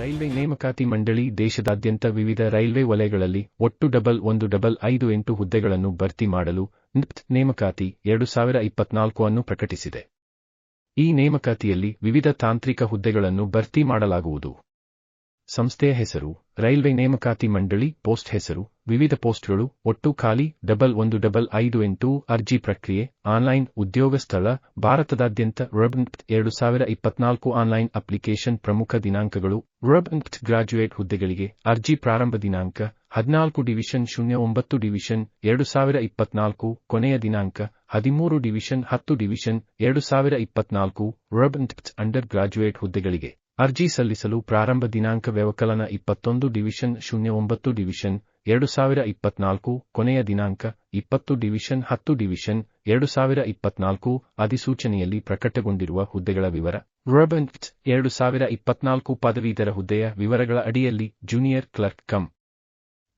Railway ನೇಮಕಾತಿ ಮಂಡಳಿ ದೇಶದಾದ್ಯಂತ ವಿವಿಧ ರೈಲ್ವೆ ವಲಯಗಳಲ್ಲಿ ಒಟ್ಟು ಡಬಲ್ ಒಂದು ಡಬಲ್ ಐದು ಎಂಟು ಹುದ್ದೆಗಳನ್ನು ಭರ್ತಿ ಮಾಡಲು ನಿಪ್ತ್ ನೇಮಕಾತಿ ಎರಡು ಸಾವಿರ ಇಪ್ಪತ್ನಾಲ್ಕು ಅನ್ನು ಪ್ರಕಟಿಸಿದೆ. ಈ ನೇಮಕಾತಿಯಲ್ಲಿ ವಿವಿಧ ತಾಂತ್ರಿಕ ಹುದ್ದೆಗಳನ್ನು ಭರ್ತಿ ಮಾಡಲಾಗುವುದು. ಸಂಸ್ಥೆಯ ಹೆಸರು, ರೈಲ್ವೆ ನೇಮಕಾತಿ ಮಂಡಳಿ ಪೋಸ್ಟ್ ಹೆಸರು ವಿವಿಧ ಪೋಸ್ಟ್ಗಳು, ಒಟ್ಟು ಖಾಲಿ ಡಬಲ್ ಒಂದು ಡಬಲ್ ಐದು ಎಂಟು ಅರ್ಜಿ ಪ್ರಕ್ರಿಯೆ, ಆನ್ಲೈನ್ ಉದ್ಯೋಗ ಸ್ಥಳ, ಭಾರತದಾದ್ಯಂತ ರಬ್ನ್ಟ್ ಎರಡು ಸಾವಿರ ಇಪ್ಪತ್ನಾಲ್ಕು ಆನ್ಲೈನ್ ಅಪ್ಲಿಕೇಶನ್ ಪ್ರಮುಖ ದಿನಾಂಕಗಳು ರಬ್ನ್ಟ್ ಗ್ರಾಜ್ಯುಯೇಟ್ ಹುದ್ದೆಗಳಿಗೆ ಅರ್ಜಿ ಪ್ರಾರಂಭ ದಿನಾಂಕ, ಹದಿನಾಲ್ಕು ಡಿವಿಷನ್ ಶೂನ್ಯ ಒಂಬತ್ತು ಡಿವಿಷನ್ ಎರಡು ಸಾವಿರ ಇಪ್ಪತ್ನಾಲ್ಕು ಕೊನೆಯ ದಿನಾಂಕ, ಹದಿಮೂರು ಡಿವಿಷನ್ ಹತ್ತು ಡಿವಿಷನ್ ಎರಡು ಸಾವಿರ ಇಪ್ಪತ್ನಾಲ್ಕು ರಬ್ನ್ಟ್ ಅಂಡರ್ ಗ್ರಾಜ್ಯುಯೇಟ್ ಹುದ್ದೆಗಳಿಗೆ ಅರ್ಜಿ ಸಲ್ಲಿಸಲು ಪ್ರಾರಂಭ ದಿನಾಂಕ ವ್ಯವಕಲನ ಇಪ್ಪತ್ತೊಂದು ಡಿವಿಷನ್ ಶೂನ್ಯ ಒಂಬತ್ತು ಡಿವಿಷನ್ ಎರಡು ಸಾವಿರ ಇಪ್ಪತ್ನಾಲ್ಕು ಕೊನೆಯ ದಿನಾಂಕ ಇಪ್ಪತ್ತು ಡಿವಿಷನ್ ಹತ್ತು ಡಿವಿಷನ್ ಎರಡು ಸಾವಿರ ಇಪ್ಪತ್ನಾಲ್ಕು ಅಧಿಸೂಚನೆಯಲ್ಲಿ ಪ್ರಕಟಗೊಂಡಿರುವ ಹುದ್ದೆಗಳ ವಿವರ. ರಬನ್ಟ್ ಎರಡು ಸಾವಿರ ಇಪ್ಪತ್ನಾಲ್ಕು ಪದವೀಧರ ಹುದ್ದೆಯ ವಿವರಗಳ ಅಡಿಯಲ್ಲಿ ಜೂನಿಯರ್ ಕ್ಲರ್ಕ್ ಕಮ್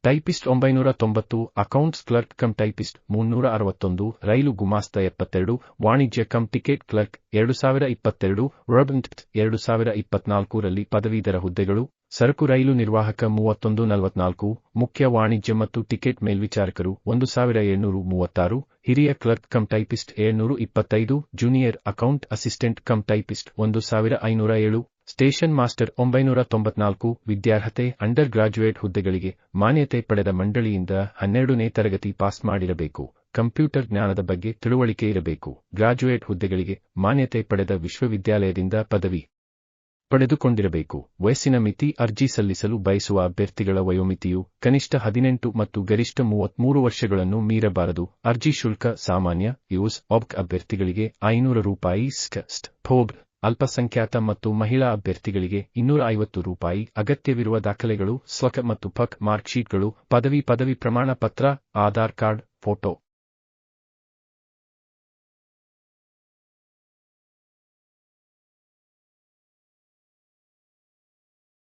ಟೈಪಿಸ್ಟ್ ಒಂಬೈನೂರ ತೊಂಬತ್ತು ಅಕೌಂಟ್ಸ್ ಕ್ಲರ್ಕ್ ಕಂ ಟೈಪಿಸ್ಟ್ ಮುನ್ನೂರ ಅರವತ್ತೊಂದು ರೈಲು ಗುಮಾಸ್ತ ಎಪ್ಪತ್ತೆರಡು, ವಾಣಿಜ್ಯ ಕಂ ಟಿಕೆಟ್ ಕ್ಲರ್ಕ್ ಎರಡು ಸಾವಿರ ಇಪ್ಪತ್ತೆರಡು ರಬಂಟ್ ಎರಡು ಸಾವಿರ ಇಪ್ಪತ್ನಾಲ್ಕರಲ್ಲಿ ಪದವೀಧರ ಹುದ್ದೆಗಳು, ಸರಕು ರೈಲು ನಿರ್ವಾಹಕ ಮೂವತ್ತೊಂದು ನಲವತ್ನಾಲ್ಕು, ಮುಖ್ಯ ವಾಣಿಜ್ಯ ಮತ್ತು ಟಿಕೆಟ್ ಮೇಲ್ವಿಚಾರಕರು ಒಂದು ಸಾವಿರ ಏಳ್ನೂರು ಮೂವತ್ತಾರು ಹಿರಿಯ ಕ್ಲರ್ಕ್ ಕಂ ಟೈಪಿಸ್ಟ್ ಏಳ್ನೂರು ಇಪ್ಪತ್ತೈದು junior account assistant cum typist ಒಂದು ಸಾವಿರ ಐನೂರ ಏಳು ಸ್ಟೇಷನ್ ಮಾಸ್ಟರ್ ಒಂಬೈನೂರ ತೊಂಬತ್ನಾಲ್ಕು ವಿದ್ಯಾರ್ಹತೆ ಅಂಡರ್ ಗ್ರಾಜ್ಯುಯೇಟ್ ಹುದ್ದೆಗಳಿಗೆ ಮಾನ್ಯತೆ ಪಡೆದ ಮಂಡಳಿಯಿಂದ ಹನ್ನೆರಡನೇ ತರಗತಿ ಪಾಸ್ ಮಾಡಿರಬೇಕು. ಕಂಪ್ಯೂಟರ್ ಜ್ಞಾನದ ಬಗ್ಗೆ ತಿಳುವಳಿಕೆ ಇರಬೇಕು. ಗ್ರಾಜ್ಯುಯೇಟ್ ಹುದ್ದೆಗಳಿಗೆ ಮಾನ್ಯತೆ ಪಡೆದ ವಿಶ್ವವಿದ್ಯಾಲಯದಿಂದ ಪದವಿ ಪಡೆದುಕೊಂಡಿರಬೇಕು. ವಯಸ್ಸಿನ ಮಿತಿ ಅರ್ಜಿ ಸಲ್ಲಿಸಲು ಬಯಸುವ ಅಭ್ಯರ್ಥಿಗಳ ವಯೋಮಿತಿಯು ಕನಿಷ್ಠ ಹದಿನೆಂಟು ಮತ್ತು ಗರಿಷ್ಠ ಮೂವತ್ಮೂರು ವರ್ಷಗಳನ್ನು ಮೀರಬಾರದು. ಅರ್ಜಿ ಶುಲ್ಕ ಸಾಮಾನ್ಯ, ಯೂಸ್ ಆಬ್ಕ್ ಅಭ್ಯರ್ಥಿಗಳಿಗೆ ಐನೂರು ರೂಪಾಯಿ ಸ್ಕಸ್ಟ್ ಫೋಬ್ ಅಲ್ಪಸಂಖ್ಯಾತ ಮತ್ತು ಮಹಿಳಾ ಅಭ್ಯರ್ಥಿಗಳಿಗೆ ಇನ್ನೂರ ಐವತ್ತು ರೂಪಾಯಿ, ಅಗತ್ಯವಿರುವ ದಾಖಲೆಗಳು ಸ್ವಕ ಮತ್ತು ಪಕ್ ಮಾರ್ಕ್ಶೀಟ್ಗಳು, ಪದವಿ ಪದವಿ ಪ್ರಮಾಣ ಪತ್ರ ಆಧಾರ್ ಕಾರ್ಡ್, ಫೋಟೋ.